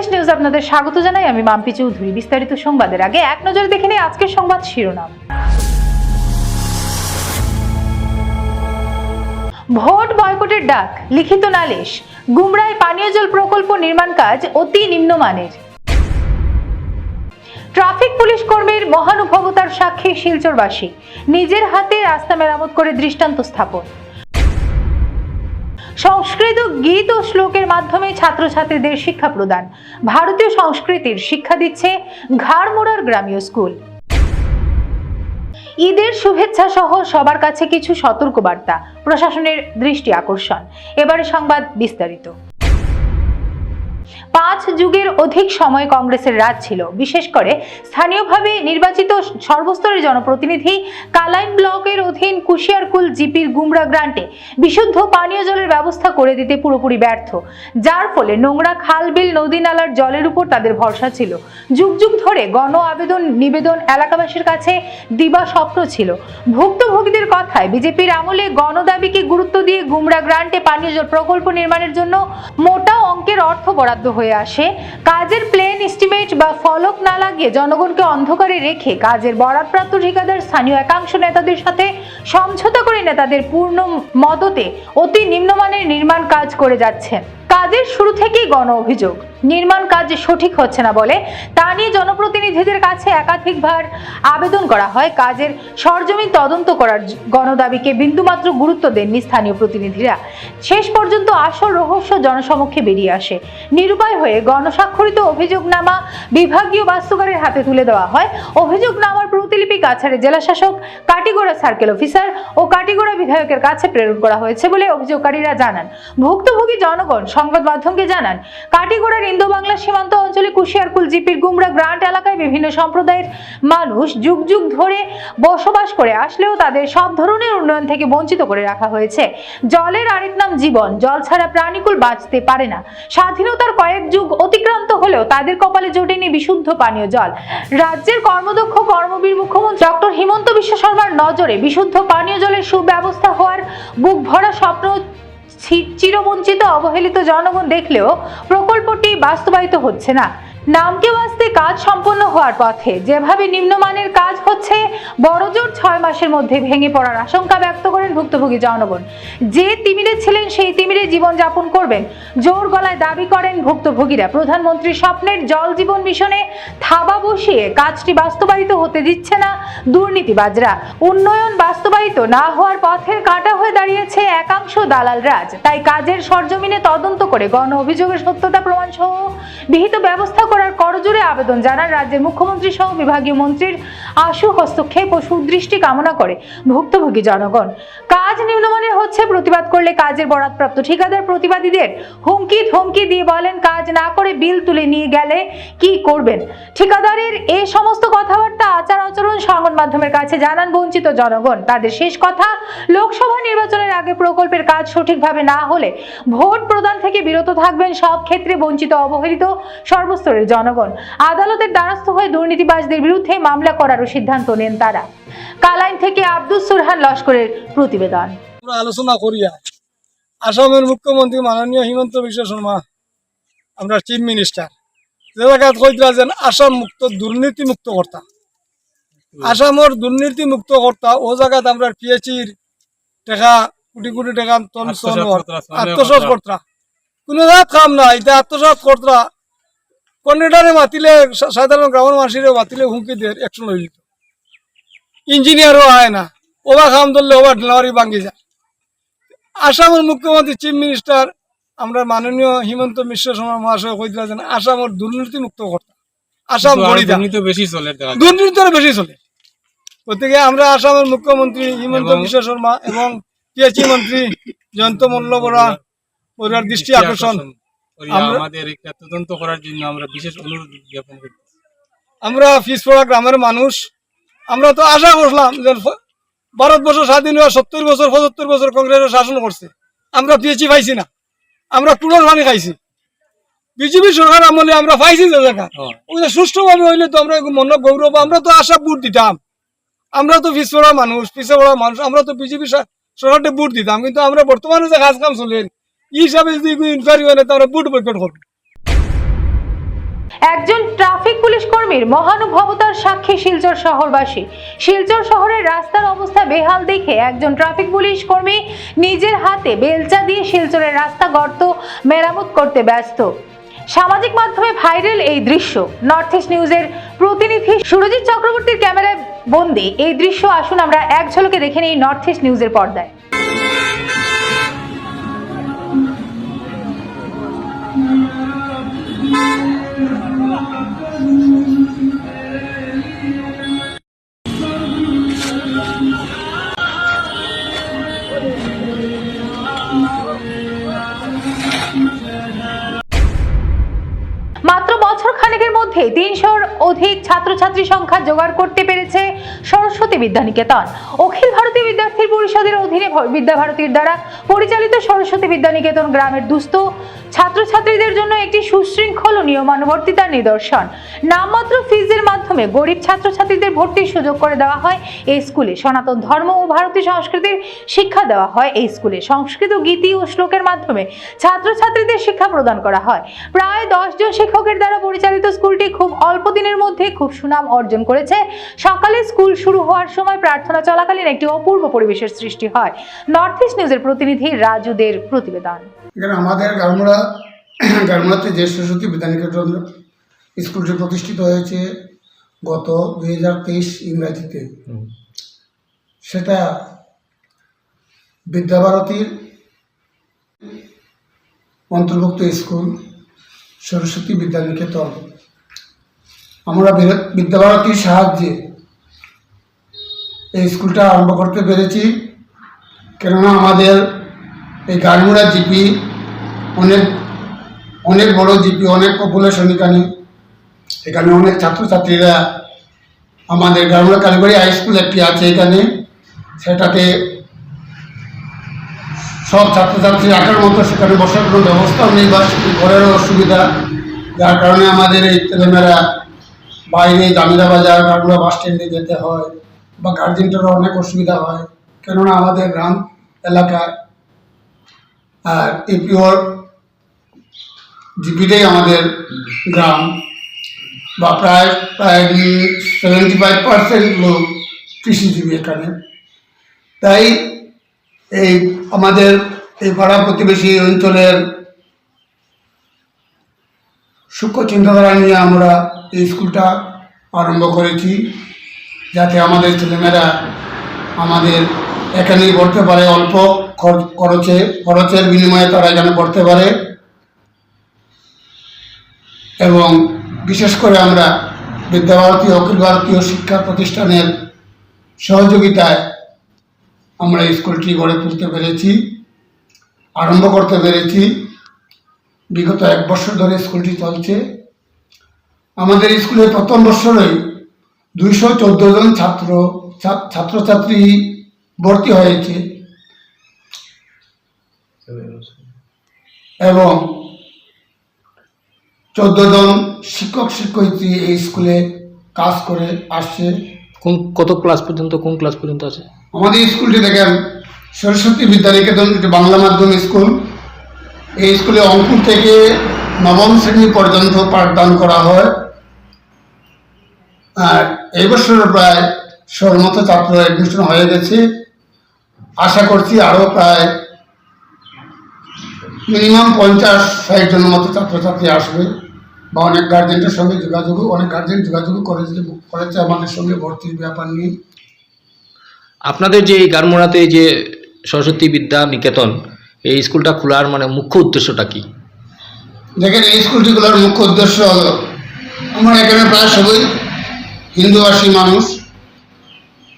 Bangladesh news আপনাদের স্বাগত জানাই। আমি মাম্পি চৌধুরী। বিস্তারিত সংবাদের আগে এক নজরে দেখে নিই আজকের সংবাদ শিরোনাম। ভোট বয়কটের ডাক, লিখিত নালিশ গুমরায় পানীয় জল প্রকল্প নির্মাণ কাজ অতি নিম্নমানের। ট্রাফিক পুলিশ কর্মীর মহানুভবতার সাক্ষী শিলচরবাসী, নিজের হাতে রাস্তা মেরামত করে দৃষ্টান্ত স্থাপন। সংস্কৃত গীত ও শ্লোকের মাধ্যমে ছাত্রছাত্রীদের শিক্ষা প্রদান। ভারতীয় সংস্কৃতির শিক্ষা দিচ্ছে ঘাড়মোড়ার গ্রামীয় স্কুল। ঈদের শুভেচ্ছা সহ সবার কাছে কিছু সতর্কবার্তা, প্রশাসনের দৃষ্টি আকর্ষণ। এবারে সংবাদ বিস্তারিত। পাঁচ যুগের অধিক সময় কংগ্রেসের রাজ ছিল। বিশেষ করে স্থানীয়ভাবে নির্বাচিত সর্বস্তরের জনপ্রতিনিধি কালাইন ব্লকের অধীন কুশিয়ারকুল জিপির গুমরা গ্রান্টে বিশুদ্ধ পানীয় জলের ব্যবস্থা করে দিতে পুরোপুরি ব্যর্থ। যার ফলে নোংরা খাল বিল নদী নালার জলের উপর তাদের ভরসা ছিল। যুগ যুগ ধরে গণ আবেদন, নিবেদন এলাকাবাসীর কাছে দিবা স্বপ্ন ছিল। ভুক্তভোগীদের কথায় বিজেপির আমলে গণদাবিকে গুরুত্ব দিয়ে গুমরা গ্রান্টে পানীয় জল প্রকল্প নির্মাণের জন্য মোটা অঙ্কের অর্থ বরাদ্দ হয়ে আসে। কাজের প্লেন এস্টিমেট বা ফলক না লাগিয়ে জনগণকে অন্ধকারে রেখে কাজের বরাদপ্রাপ্ত ঠিকাদার, স্থানীয় একাংশ নেতাদের সাথে সমঝোতা করে নেতাদের পূর্ণ মদতে অতি নিম্নমানের নির্মাণ কাজ করে যাচ্ছেন কাজের শুরু থেকেই গণ অভিযোগ। নির্মাণ কাজ সঠিক হচ্ছে না বলে তা নিয়ে জনপ্রতিনিধিদের কাছে একাধিকবার আবেদন করা হয়। কাজের সরজমিন তদন্ত করার গণদাবিকে বিন্দুমাত্র গুরুত্ব দেননি স্থানীয় প্রতিনিধিরা। শেষ পর্যন্ত আসল রহস্য জনসমক্ষে বেরিয়ে আসে। নিরুপায় হয়ে গণস্বাক্ষরিত অভিযোগনামা বিভাগীয় বাস্তুকারের হাতে তুলে দেওয়া হয়। অভিযোগনামার প্রতিলিপি কাছাড়ে জেলা শাসক কাটিগড়া সার্কেল অফিসার ও কাটিগড়া বিধায়কের কাছে প্রেরণ করা হয়েছে বলে অভিযোগকারীরা জানান। ভুক্তভোগী জনগণ সংবাদ মাধ্যমকে জানান, কাটিগড়ার ইন্দো বাংলা সীমান্ত অঞ্চলে কুশিয়ারকুল, জিপির গুমরা গ্রান্ট এলাকায় বিভিন্ন সম্প্রদায়ের মানুষ যুগ যুগ ধরে বসবাস করে আসলেও তাদের সব ধরনের উন্নয়ন থেকে বঞ্চিত করে রাখা হয়েছে। জলের আরেক নাম জীবন, জল ছাড়া প্রাণীকুল বাঁচতে পারে না। স্বাধীনতার কয়েক যুগ অতিক্রান্ত হলেও তাদের কপালে জোটেনি বিশুদ্ধ পানীয় জল। রাজ্যের কর্মদক্ষ, কর্মবীর মুখ্যমন্ত্রী ডক্টর হিমন্ত বিশ্ব শর্মার নজরে বিশুদ্ধ পানীয় জলের সুব্যবস্থা হওয়ার বুক ভরা স্বপ্ন চিরবঞ্চিত অবহেলিত জনগণ দেখলেও প্রকল্পটি বাস্তবায়িত হচ্ছে না। নামকে বাঁচতে কাজ সম্পন্ন হওয়ার পথে। যেভাবে নিম্নমানের কাজ হচ্ছে বড়জোর ছয় মাসের মধ্যে ভেঙে পড়ার আশঙ্কা ব্যক্ত করেন ভুক্তভোগী জনগণ। যে তিমিরে ছিলেন, সেই তিমিরে জীবন যাপন করবেন। জোর গলায় দাবি করেন ভুক্তভোগীরা। প্রধানমন্ত্রীর স্বপ্নের জল জীবন মিশনে থাবা বসিয়ে কাজটি বাস্তবায়িত হতে দিচ্ছে না দুর্নীতিবাজরা। উন্নয়ন বাস্তবায়িত না হওয়ার পথের কাটা হয়ে দাঁড়িয়েছে একাংশ দালাল রাজ। তাই কাজের সরজমিনে তদন্ত করে গণ অভিযোগের সত্যতা প্রমাণ সহ বিহিত ব্যবস্থা করার করজোরে আবেদন জানান রাজ্যের মুখ্যমন্ত্রী সহ বিভাগীয় মন্ত্রীর আশু হস্তক্ষেপ ও সুদৃষ্টি কামনা করে ভুক্তভোগী জনগণ। কাজ নিম্নমানের হচ্ছে, প্রতিবাদ করলে কাজের বরাদপ্রাপ্ত ঠিকাদার প্রতিবাদীদের হুমকি ধমকি দিয়ে বলেন, কাজ না করে বিল তুলে নিয়ে গেলে কি করবেন? ঠিকাদারের এই সমস্ত কথাবার্তা আচার আচরণ সংবাদ মাধ্যমের কাছে জানান বঞ্চিত জনগণ। তাদের শেষ কথা, লোকসভা নির্বাচনের আগে প্রকল্পের কাজ সঠিকভাবে না হলে ভোট প্রদান থেকে বিরত থাকবেন সব ক্ষেত্রে বঞ্চিত, অবহেলিত, সর্বস্তরের জনগণ। আদালতের দ্বারস্থ হয়ে দুর্নীতিবাজদের বিরুদ্ধে মামলা করারও সিদ্ধান্ত নেন তারা। কালাইন থেকে আব্দুল সুরহান লস্করের প্রতিবেদন। আলোচনা করিয়া আসামের মুখ্যমন্ত্রী মাননীয় হিমন্ত বিশ্ব শর্মা আমরা চিফ মিনিস্টার। যে জায়গাত কইতরা যেন আসাম মুক্ত দুর্নীতি মুক্ত কর্তা। আসামর দুর্নীতি মুক্ত কর্তা ও জায়গাত আমরা পিএচির টাকা কোটি কোটি টাকা আত্মসাত কর্তা। কোনো জাত কাম না এটা আত্মসাত কর্তা কন্ট্রাক্টারে মাতিলে সা- সাধারণ গ্রামের মানুষের মাতিলে হুমকি দিয়ে একশন হয়ে যেত ইঞ্জিনিয়ারও আয় না। ওবা কাম ধরলে ওবা ডেলিভারি ভাঙ্গি যায়। আসামের মুখ্যমন্ত্রী চিফ মিনিস্টার আমরা মাননীয় হিমন্ত বিশ্ব শর্মা মহাশয় কইতরা যেন আসামের দুর্নীতি মুক্ত কর্তা। আসাম দুর্নীতি বেশি চলে দুর্নীতি বেশি চলে। গতিকে আমরা আসামের মুখ্যমন্ত্রী হিমন্ত বিশ্ব শর্মা এবং পিএচি মন্ত্রী জয়ন্ত মল্ল বরা ওনার দৃষ্টি আকর্ষণ। আমাদের একটা তদন্ত করার জন্য আমরা বিশেষ অনুরোধ জ্ঞাপন করি আমরা পিছপড়া গ্রামের মানুষ। আমরা তো আশা করলাম যে ভারতবর্ষ স্বাধীন হওয়া সত্তর বছর পঁচাত্তর বছর কংগ্রেসের শাসন করছে। আমরা পিএচি পাইছি না। আমরা পানি খাইছি। বিজেপি সরকার আমলে আমরা পাইছি যে জায়গা। ওই সুষ্ঠুভাবে হইলে তো আমরা মনে গৌরব। আমরা তো আশা বুট দিতাম। আমরা তো পিছপড়া মানুষ পিছিয়ে পড়া মানুষ। আমরা তো বিজেপি সরকারটা বুট দিতাম। কিন্তু আমরা বর্তমানে যে কাজ কাম চলেন একজন ট্রাফিক পুলিশ কর্মীর মহানুভবতার সাক্ষী শিলচর শহরবাসী। শিলচর শহরের রাস্তার অবস্থা বেহাল দেখে একজন ট্রাফিক পুলিশ কর্মী নিজের হাতে বেলচা দিয়ে শিলচরের রাস্তা গর্ত মেরামত করতে ব্যস্ত। সামাজিক মাধ্যমে ভাইরাল এই দৃশ্য। নর্থ ইস্ট নিউজের প্রতিনিধি সুরজিৎ চক্রবর্তীর ক্যামেরায় বন্দি। এই দৃশ্য আসুন আমরা এক ঝলকে দেখে নিই নর্থ ইস্ট নিউজের পর্দায়। ছাত্রছাত্রী সংখ্যা জোগাড় করতে পেরেছে সরস্বতী বিদ্যানিকেতন। অখিল ভারতীয় বিদ্যার্থী পরিষদের অধীনে বিদ্যাভারতীর দ্বারা পরিচালিত সরস্বতী বিদ্যানিকেতন গ্রামের দুস্থ ছাত্রছাত্রীদের জন্য একটি সুশৃঙ্খল নিয়মানুবর্তিতার নিদর্শন। নামমাত্র ফিজের মাধ্যমে গরিব ছাত্রছাত্রীদের ভর্তির সুযোগ করে দেওয়া হয়। এই স্কুলে সনাতন ধর্ম ও ভারতীয় সংস্কৃতির শিক্ষা দেওয়া হয়। এই স্কুলে সংস্কৃত, গীতি ও শ্লোকের মাধ্যমে ছাত্রছাত্রীদের শিক্ষা প্রদান করা হয়। প্রায় দশ জন শিক্ষকের দ্বারা পরিচালিত স্কুলটি খুব অল্প দিনের মধ্যে খুব সুনাম অর্জন করেছে। সকালে স্কুল শুরু হওয়ার সময় প্রার্থনা চলাকালীন একটি অপূর্ব পরিবেশের সৃষ্টি হয়। নর্থ ইস্ট নিউজের প্রতিনিধি রাজুদের প্রতিবেদন। এখানে আমাদের গারমুড়া গারমুড়াতে যে সরস্বতী বিদ্যানিকেতন স্কুলটি প্রতিষ্ঠিত হয়েছে গত দুই হাজার তেইশ ইংরাজিতে। সেটা বিদ্যাভারতীর অন্তর্ভুক্ত স্কুল সরস্বতী বিদ্যানিকেতন। আমরা বিদ্যাভারতীর সাহায্যে এই স্কুলটা আরম্ভ করতে পেরেছি। কেননা আমাদের এই গারমুড়া জিপি, অনেক অনেক বড় জিপি, অনেক পপুলেশন এখানে। এখানে অনেক ছাত্রছাত্রীরা আমাদের গারমুড়া কালীবাড়ি হাই স্কুল একটি আছে এখানে। সেটাতে সব ছাত্রছাত্রী রাখার মতো সেখানে বসার কোনো ব্যবস্থাও নেই বা ঘরেরও অসুবিধা। যার কারণে আমাদের এই ছেলেমেয়েরা বাইরে জামিলা বাজার গারমুড়া বাস স্ট্যান্ডে যেতে হয় বা গার্জেনটারও অনেক অসুবিধা হয়। কেননা আমাদের গ্রাম এলাকায় এপিওর জিপিটাই আমাদের গ্রাম বা প্রায় প্রায় সেভেন্টি ফাইভ পার্সেন্ট লোক কৃষিজীবী এখানে। তাই এই আমাদের এই পাড়া প্রতিবেশী অঞ্চলের সূক্ষ্ম চিন্তাধারা নিয়ে আমরা এই স্কুলটা আরম্ভ করেছি, যাতে আমাদের ছেলেমেয়েরা আমাদের এখানেই পড়তে পারে অল্প খরচে খরচের বিনিময়ে তারা এখানে পড়তে পারে। এবং বিশেষ করে আমরা বিদ্যাভারতী অখিল ভারতীয় শিক্ষা প্রতিষ্ঠানের সহযোগিতায় আমরা স্কুলটি গড়ে তুলতে পেরেছি, আরম্ভ করতে পেরেছি। বিগত এক বছর ধরে স্কুলটি চলছে। আমাদের স্কুলে প্রথম বছরেই দুইশো চোদ্দ জন ছাত্র ছাত্রছাত্রী ভর্তি হয়েছে। এবং চোদ্দ জন শিক্ষক শিক্ষয়িত্রী এই স্কুলে কাজ করে আসছে। কোন কত ক্লাস পর্যন্ত কোন ক্লাস পর্যন্ত আছে? আমাদের স্কুলটি দেখেন সরস্বতী বিদ্যানিকেতন একটি বাংলা মাধ্যম স্কুল। এই স্কুলে অঙ্কুর থেকে নবম শ্রেণি পর্যন্ত পাঠদান করা হয়। আর এই বছর প্রায় ষোলো মতো ছাত্র অ্যাডমিশন হয়ে গেছে। আশা করছি আরও প্রায় মিনিমাম পঞ্চাশ ষাট জন মতো ছাত্রছাত্রী আসবে বা অনেক গার্জেনদের সঙ্গে যোগাযোগ অনেক গার্জেন যোগাযোগ করেছে করেছে আমাদের সঙ্গে ভর্তির ব্যাপার নিয়ে। আপনাদের যে এই গারমোড়াতে যে সরস্বতী বিদ্যা নিকেতন এই স্কুলটা খোলার মানে মুখ্য উদ্দেশ্যটা কি? দেখেন এই স্কুলটিগুলোর মুখ্য উদ্দেশ্য হলো আমরা এখানে প্রায় সবই হিন্দুভাষী মানুষ।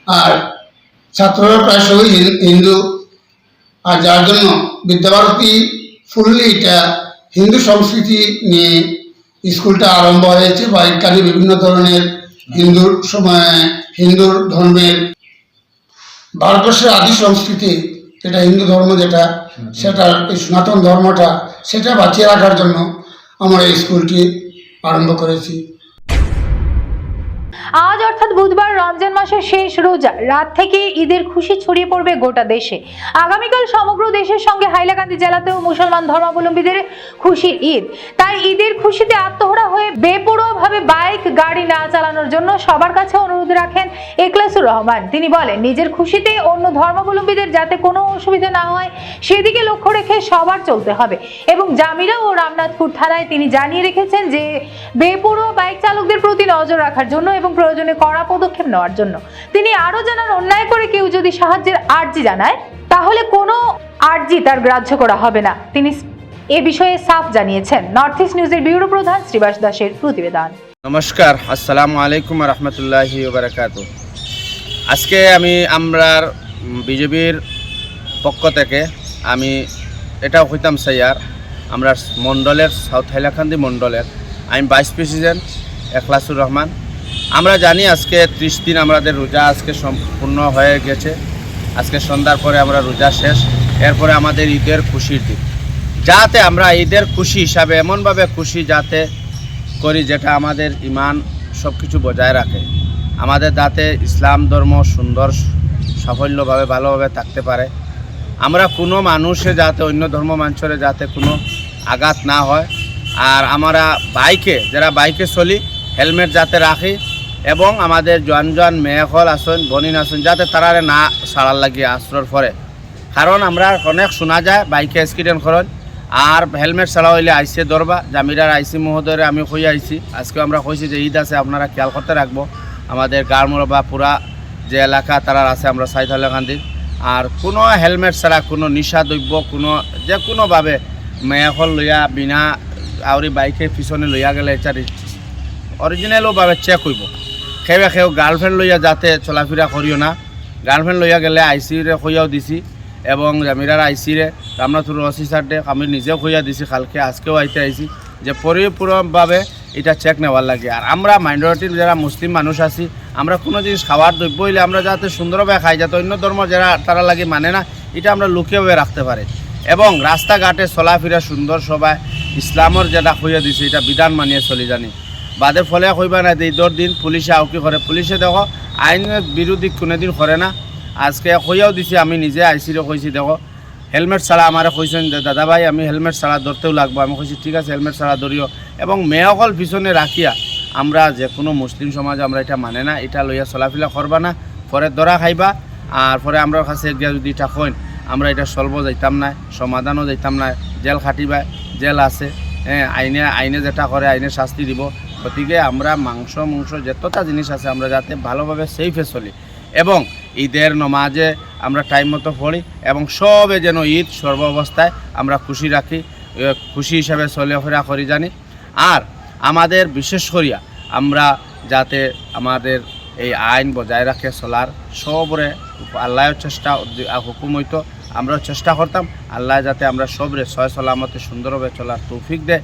আর ছাত্ররা প্রায় সবই হিন্দু। আর যার জন্য বিদ্যাভারতী ফুললি এটা হিন্দু সংস্কৃতি নিয়ে স্কুলটা আরম্ভ হয়েছে বা এখানে বিভিন্ন ধরনের হিন্দুর সময় হিন্দু ধর্মের ভারতবর্ষের আদি সংস্কৃতি, যেটা হিন্দু ধর্ম যেটা, সেটা এই সনাতন ধর্মটা, সেটা বাঁচিয়ে রাখার জন্য আমরা এই স্কুলটি আরম্ভ করেছি। আজ অর্থাৎ বুধবার রমজান মাসের শেষ রোজা। রাত থেকে ঈদের খুশি ছড়িয়ে পড়বে গোটা দেশে। আগামীকাল সমগ্র দেশের সঙ্গে হাইলাকান্দি জেলাতেও মুসলমান ধর্মাবলম্বীদের খুশির ঈদ। তাই ঈদের খুশিতে আত্মহরা হয়ে বেপরোয়াভাবে বাইক, গাড়ি না চালানোর জন্য সবার কাছে অনুরোধ রাখেন এখলাসুর রহমান। তিনি বলেন, নিজের খুশিতে অন্য ধর্মাবলম্বীদের যাতে কোনো অসুবিধা না হয়, সেদিকে লক্ষ্য রেখে সবার চলতে হবে। এবং জামিরা ও রামনাথপুর থানায় তিনি জানিয়ে রেখেছেন যে, বেপরোয়া বাইক চালকদের প্রতি নজর রাখার জন্য এবং প্রয়োজনে কড়া পদক্ষেপ নেওয়ার জন্য। তিনি আরও জানান, অন্যায় করে কেউ যদি সাহায্যের আর্জি জানায়, তাহলে কোনো আর্জি তার গ্রাহ্য করা হবে না। তিনি এ বিষয়ে সাফ জানিয়েছেন। নর্থ ইস্ট নিউজের ব্যুরো প্রধান শ্রীবাস দাসের প্রতিবেদন। নমস্কার, আসসালামু আলাইকুম রহমতুল্লাহি বারাকাত আজকে আমি আমরার বিজেপির পক্ষ থেকে আমি এটাও হইতাম সাইয়ার আমরা মণ্ডলের সাউথ হাইলাকান্দি মণ্ডলের, আমি ভাইস প্রেসিডেন্ট এখলাসুর রহমান আমরা জানি আজকে ত্রিশ দিন আমাদের রোজা আজকে সম্পূর্ণ হয়ে গেছে। আজকে সন্ধ্যার পরে আমরা রোজা শেষ, এরপরে আমাদের ঈদের খুশির দিন। যাতে আমরা ঈদের খুশি হিসাবে, এমনভাবে খুশি যাতে করি যেটা আমাদের ইমান সব কিছু বজায় রাখে। আমাদের যাতে ইসলাম ধর্ম সুন্দর, সাফল্যভাবে, ভালোভাবে থাকতে পারে। আমরা কোনো মানুষে যাতে, অন্য ধর্ম মানুষের যাতে কোনো আঘাত না হয়। আর আমরা বাইকে, যারা বাইকে চলি, হেলমেট যাতে রাখি এবং আমাদের জোয়ান জোয়ান মেয়েকল আসুন, বনিন আসুন, যাতে তারারে না সারার লাগিয়ে আশ্রয় পরে। কারণ আমরা অনেক শোনা যায়, বাইকে অ্যাক্সিডেন্ট করেন, আর হেলমেট ছাড়া হইলে আইসে দরবা জামিরার আইসি মহোদয়ে আমি কই আইছি আজকে আমরা কইছি যে ঈদ আছে, আপনারা খেয়াল করতে রাখব। আমাদের গাড়মোড় বা পুরা যে এলাকা তারা আছে আমরা সাইদ হাইলাকান্দির আর কোনো হেলমেট ছাড়া, কোনো নিশা দ্রব্য, কোনো যে কোনোভাবে মেয়াফল লইয়া, বিনা আউরি বাইকে পিছনে লইয়া গেলে এটা অরিজিনালভাবে চেক হইব। সেয়ে সেও গার্লফ্রেন্ড লইয়া যাতে চলাফেরা করিও না। গার্লফ্রেন্ড লইয়া গেলে আইসিরে কইয়াও দিছি এবং জামিরার আইসিরে রামনাথুর অফিসারটে আমি নিজেও কইয়া দিছি কালকে, আজকেও আইতে আইছি যে পরিপূর্ণভাবে এটা চেক নেওয়ার লাগে। আর আমরা মাইনরিটির যারা মুসলিম মানুষ আছি, আমরা কোনো জিনিস খাওয়ার দ্রব্য হইলে আমরা যাতে সুন্দরভাবে খাই, যাতে অন্য ধর্ম যারা তারা লাগে মানে না, এটা আমরা লুকিয়েভাবে রাখতে পারি। এবং রাস্তাঘাটে চলাফেরা সুন্দর সবাই, ইসলামর যেটা হইয়া দিছে, এটা বিধান মানিয়ে চলি জানি। বাদে ফলে কইবা না ঈদর দিন পুলিশে আউকি করে পুলিশে দেখো আইনের বিরোধী কোনোদিন করে না। আজকে কইয়াও দিছি, আমি নিজে আইসিরে কইছি দেখো। হেলমেট ছাড়া আমার কইছেন দাদা ভাই, আমি হেলমেট ছাড়া ধরতেও লাগবো। আমি কইছি ঠিক আছে, হেলমেট ছাড়া ধরিও এবং মেয়কল পিছনে রাখিয়া আমরা যে কোনো মুসলিম সমাজ, আমরা এটা মানে না, এটা লইয়া চলাফেরা করবা না। পরে ধরা খাইবা, আর পরে আমরা কাছে গিয়া যদি এটা কইন, আমরা এটা চলব যাইতাম না, সমাধানও যাইতাম না। জেল খাটিবা, জেল আছে হ্যাঁ আইনে আইনে যেটা করে আইনে শাস্তি দিব। গতিকে আমরা মাংস মাংস যতটা জিনিস আছে আমরা যাতে ভালোভাবে সেফে চলি। এবং ঈদের নমাজে আমরা টাইম মতো পড়ি এবং সবে যেন ঈদ সর্ব অবস্থায় আমরা খুশি রাখি খুশি হিসাবে চলাফেরা করি জানি। আর আমাদের বিশেষ করিয়া আমরা যাতে আমাদের এই আইন বজায় রাখে, চলার সবরে আল্লাহর চেষ্টা হুকুম হইতো, আমরাও চেষ্টা করতাম। আল্লাহ যাতে আমরা সবরে ছয় সালামতে সুন্দরভাবে চলার তৌফিক দেয়।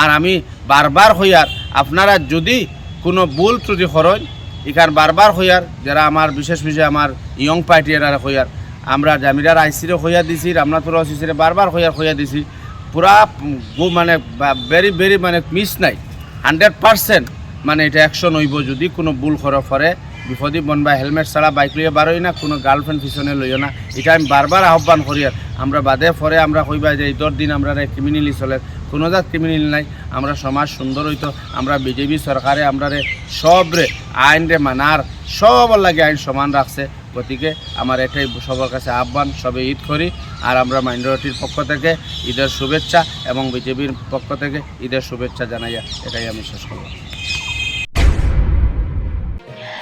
আর আমি বারবার হইয়ার, আপনারা যদি কোনো ভুল ত্রুটি করেন এখান বারবার হইয়ার, যারা আমার বিশেষ বিশেষ আমার ইয়ং পার্টি এরা হইয়ার, আমরা জামিরার আইসিরে হইয়া দিছি, রামনাথপুর অফিসিরে বারবার হইয়ার হইয়া দিছি, পুরা মানে ভেরি ভেরি মানে মিস নাই হান্ড্রেড পার্সেন্ট মানে এটা অ্যাকশন হইব যদি কোনো ভুল করে ফরে বিপদী বন বা হেলমেট ছাড়া বাইক লইয়া বারোই না, কোনো গার্লফ্রেন্ড পিছনে লইও না, এটা আমি বারবার আহ্বান করি আর আমরা বাদে পরে আমরা কইবা যে ঈদর দিন আমরা ক্রিমিনালি চলে কোনো জাত ক্রিমিনাল নাই। আমরা সমাজ সুন্দর হইতো, আমরা বিজেপি সরকারে আমরা রে সব রে আইন রে মানার, সব লাগে আইন সমান রাখছে। গতিকে আমার এটাই সবার কাছে আহ্বান, সবে ঈদ করি আর আমরা মাইনরিটির পক্ষ থেকে ঈদের শুভেচ্ছা এবং বিজেপির পক্ষ থেকে ঈদের শুভেচ্ছা জানাইয়া এটাই আমি শেষ করব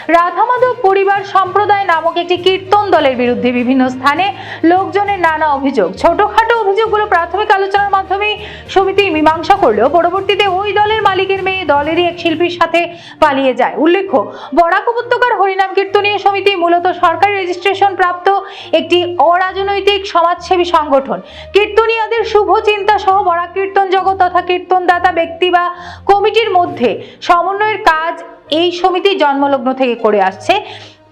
রাধামাধব পরিবার সম্প্রদায় নামক একটি কীর্তন দলের বিরুদ্ধে বিভিন্ন স্থানে লোকজনের নানা অভিযোগ। ছোটখাটো অভিযোগগুলো প্রাথমিক আলোচনার মাধ্যমে সমিতি মীমাংসা করলেও পরবর্তীতে ওই দলের মালিকের মেয়ে দলেরই এক শিল্পীর সাথে পালিয়ে যায়। উল্লেখ্য, বরাক উপত্যকার হরিনাম কীর্তনীয় সমিতি মূলত সরকারি রেজিস্ট্রেশন প্রাপ্ত একটি অরাজনৈতিক সমাজসেবী সংগঠন। কীর্তনীয়দের শুভ চিন্তা সহ বরাক কীর্তন জগৎ তথা কীর্তনদাতা ব্যক্তি বা কমিটির মধ্যে সমন্বয়ের কাজ এই সমিতি জন্মলগ্ন থেকে করে আসছে।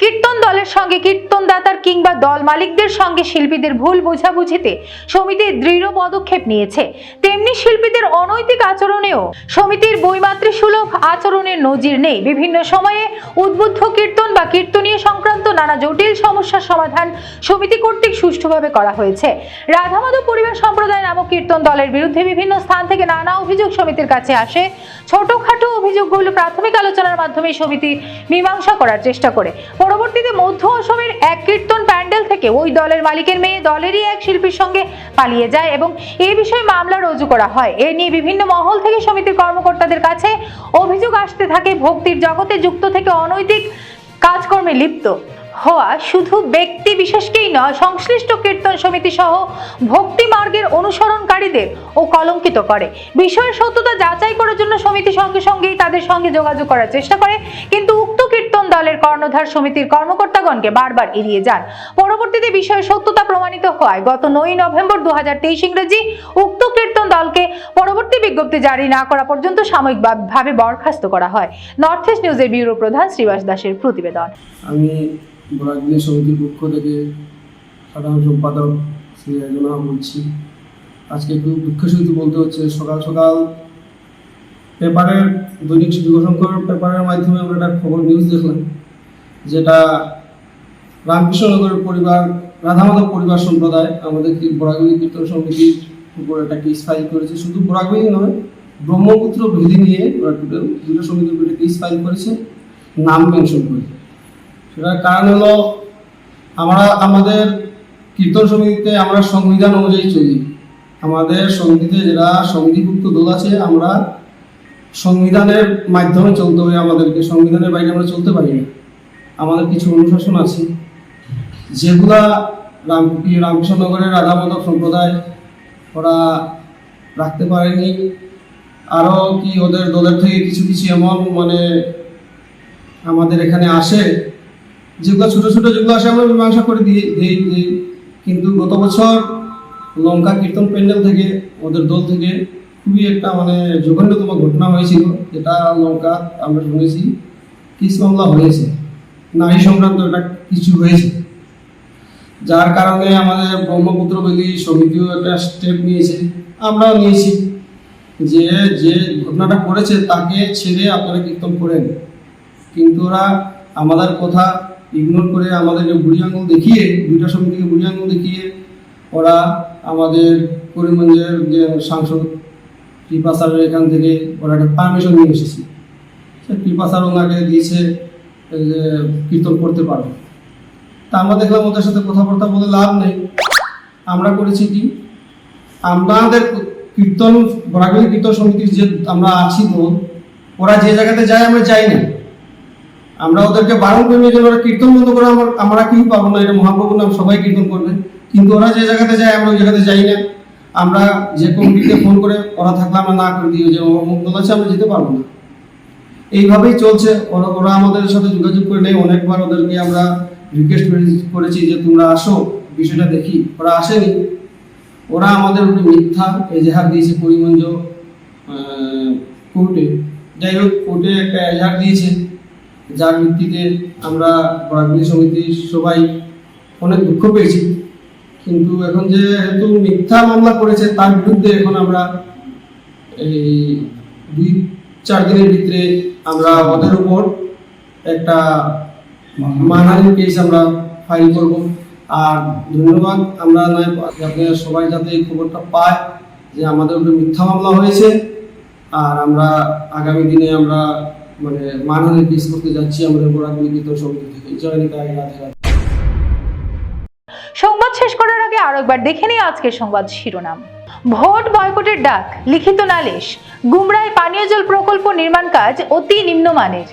কীর্তন দলের সঙ্গে কীর্তনদাতার কিংবা দল মালিকদের সঙ্গে শিল্পীদের ভুল বোঝাবুঝিতে সমিতি দৃঢ় পদক্ষেপ নিয়েছে। তেমনি শিল্পীদের অনৈতিক আচরণেও সমিতির বইমাতৃ সুলভ আচরণের নজির নেই। বিভিন্ন সময়ে উদ্বুদ্ধ কীর্তন বা কীর্তনীয় সংক্রান্ত নানা জটিল সমস্যার সমাধান সমিতি কর্তৃক সুষ্ঠুভাবে করা হয়েছে। রাধামাধব পরিবার সম্প্রদায় নামক কীর্তন দলের বিরুদ্ধে বিভিন্ন স্থান থেকে নানা অভিযোগ সমিতির কাছে আসে। ছোটখাটো অভিযোগগুলো প্রাথমিক আলোচনার মাধ্যমে সমিতি মীমাংসা করার চেষ্টা করে। পরবর্তীতে মধ্য অসমের এক কীর্তন প্যান্ডেল থেকে ওই দলের মালিকের মেয়ে দলেরই এক শিল্পীর সঙ্গে পালিয়ে যায় এবং এ বিষয়ে মামলা রুজু করা হয়। এ নিয়ে বিভিন্ন মহল থেকে সমিতির কর্মকর্তাদের কাছে অভিযোগ আসতে থাকে। ভক্তির জগতে যুক্ত থেকে অনৈতিক কাজকর্মে লিপ্ত। হওয়া শুধু ব্যক্তি বিশেষকেই নয়, সংশ্লিষ্ট কীর্তন সমিতি সহ ভক্তি মার্গের অনুসরণকারীদের ও কলঙ্কিত করে। বিষয়ের সত্যতা যাচাই করার জন্য সমিতি সঙ্গে সঙ্গেই তাদের সঙ্গে যোগাযোগ করার চেষ্টা করে, কিন্তু উক্ত কীর্তন দলের কর্ণধার সমিতির কর্মকর্তাগণকে বারবার এড়িয়ে যান। পরবর্তীতে বিষয়ের সত্যতা প্রমাণিত হওয়ায় গত নয় নভেম্বর দু হাজার তেইশ ইংরেজি উক্ত কীর্তন দলকে পরবর্তী বিজ্ঞপ্তি জারি না করা পর্যন্ত সাময়িকভাবে বরখাস্ত করা হয়। নর্থ ইস্ট নিউজের ব্যুরো প্রধান শ্রীবাস দাসের প্রতিবেদন। আমি বরাকদিনী সমিতির পক্ষ থেকে সাধারণ সম্পাদক শ্রী রাজনা বলছি। আজকে একটু দুঃখের সহিত বলতে হচ্ছে, সকাল সকাল পেপারের দৈনিক যুগশঙ্কর পেপারের মাধ্যমে আমরা একটা খবর নিউজ দেখলাম, যেটা রামকৃষ্ণনগরের পরিবার, রাধামাধব পরিবার সম্প্রদায় আমাদের বরাকবিনী কীর্তন সমিতির উপর একটা কেস ফাইল করেছে। শুধু বরাকবিনী নয়, ব্রহ্মপুত্র বিধি নিয়ে দুটো সমিতির উপরে কেস ফাইল করেছে, নাম মেনশন করে সেটার কারণ হলো, আমরা আমাদের কীর্তন সমিতিতে আমরা সংবিধান অনুযায়ী চলি। আমাদের সমিতিতে যারা সংবিধিভুক্ত দল আছে, আমরা সংবিধানের মাধ্যমে চলতে হবে আমাদেরকে। সংবিধানের বাইরে আমরা চলতে পারি না। আমাদের কিছু অনুশাসন আছে। যেগুলা রাম রামকৃষ্ণনগরের রাধামাধব সম্প্রদায়, ওরা রাখতে পারেনি। আরও কি ওদের দলের থেকে কিছু কিছু এমন মানে আমাদের এখানে আসে যেগুলো ছোট ছোট, যেগুলো আসে আমরা মীমাংসা করে দিয়ে দিই দিই। কিন্তু গত বছর লঙ্কা কীর্তন প্যান্ডেল থেকে, ওদের দল থেকে খুবই একটা মানে জঘন্যতম ঘটনা হয়েছিল, যেটা লঙ্কা আমরা শুনেছি, কিস মামলা হয়েছে। নারী সংক্রান্ত একটা কিছু হয়েছে। যার কারণে আমাদের ব্রহ্মপুত্র বেলি সমিতিও একটা স্টেপ নিয়েছে। আমরাও নিয়েছি যে যে ঘটনাটা করেছে তাকে ছেড়ে আপনারা কীর্তন করেন। কিন্তু ওরা আমাদের কথা ইগনোর করে আমাদেরকে বুড়ি আঙুল দেখিয়ে, দুইটা সমিতিকে বুড়ি আঙুল দেখিয়ে ওরা আমাদের করিমগঞ্জের যে সাংসদ কৃপা স্যারের এখান থেকে ওরা একটা পারমিশন নিয়ে এসেছে। কৃপা স্যার ওনাকে দিয়েছে যে কীর্তন করতে পারবে। তা আমরা দেখলাম ওদের সাথে কথাবার্তা বলে লাভ নেই। আমরা করেছি কি? আমাদের কীর্তন বরাগুলি কীর্তন সমিতির যে আমরা আছি তো ওরা যে জায়গাতে যায় আমরা যাই না। আমরা ওদেরকে বারণ করে গেলে ওরা কীর্তন বন্ধ করে, আমার আমরা কি পাবো না? এটা মহাপ্রভুর নাম সবাই কীর্তন করবে। কিন্তু ওরা যে জায়গাতে যায়, আমরা ওই জায়গাতে যাই না। আমরা যে কমিটিতে ফোন করে, ওরা থাকলে আমরা না করে দিই যে অমুক দল আছে, আমরা যেতে পারব না। এইভাবেই চলছে। ওরা ওরা আমাদের সাথে যোগাযোগ করে নেই অনেকবার ওদেরকে আমরা রিকোয়েস্ট করেছি যে তোমরা আসো, বিষয়টা দেখি। ওরা আসেনি। ওরা আমাদের উপরে মিথ্যা এজাহার দিয়েছে করিমগঞ্জ কোর্টে। যাই হোক, কোর্টে একটা এজাহার দিয়েছে। যার ভিত্তিতে আমরা বরাকবিলি সমিতির সবাই অনেক দুঃখ পেয়েছি। কিন্তু এখন যেহেতু মিথ্যা মামলা করেছে, তার বিরুদ্ধে এখন আমরা এই দুই, চার দিনের ভিতরে আমরা ওদের উপর একটা মানহানির কেস আমরা ফাইল করব। আর ধন্যবাদ, আমরা নয় সবাই যাতে এই খবরটা পায় যে আমাদের উপরে মিথ্যা মামলা হয়েছে। আর আমরা আগামী দিনে আমরা মানে মানহানির কেস করতে যাচ্ছি বোরাগুলি কীর্তন সমিতি থেকে জয় রাধে রাধে। সংবাদ শেষ করার আগে আরও একবার দেখে নিই আজকের সংবাদ শিরোনাম। ভোট বয়কটের ডাক, লিখিত নালিশ। গুমরায় পানীয় জল প্রকল্প নির্মাণ কাজ অতি নিম্নমানের।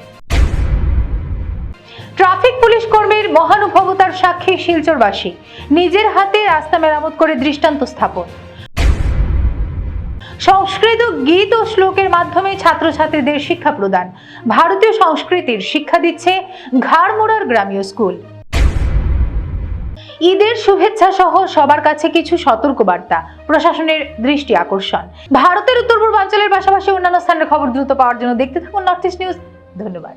ট্রাফিক পুলিশ কর্মীর মহানুভবতার সাক্ষী শিলচরবাসী। নিজের হাতে রাস্তা মেরামত করে দৃষ্টান্ত স্থাপন। সংস্কৃত গীত ও শ্লোকের মাধ্যমে ছাত্রছাত্রীদের শিক্ষা প্রদান। ভারতীয় সংস্কৃতির শিক্ষা দিচ্ছে ঘাড়মোড়ার গ্রামীয় স্কুল। ঈদের শুভেচ্ছা সহ সবার কাছে কিছু সতর্কবার্তা, প্রশাসনের দৃষ্টি আকর্ষণ। ভারতের উত্তর পূর্বাঞ্চলের পাশাপাশি অন্যান্য স্থানের খবর দ্রুত পাওয়ার জন্য দেখতে থাকুন নর্থ ইস্ট নিউজ ধন্যবাদ।